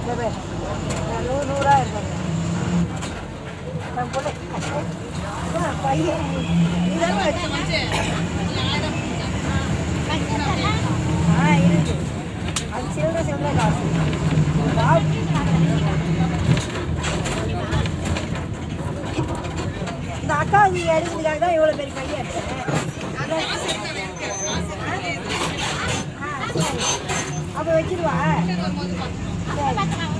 இந்த பேர் அக்கா நீ எடுக்கிறதுக்காக தான் இவ்வளோ பெரிய பையன் அப்போ வச்சிருவா. சரி.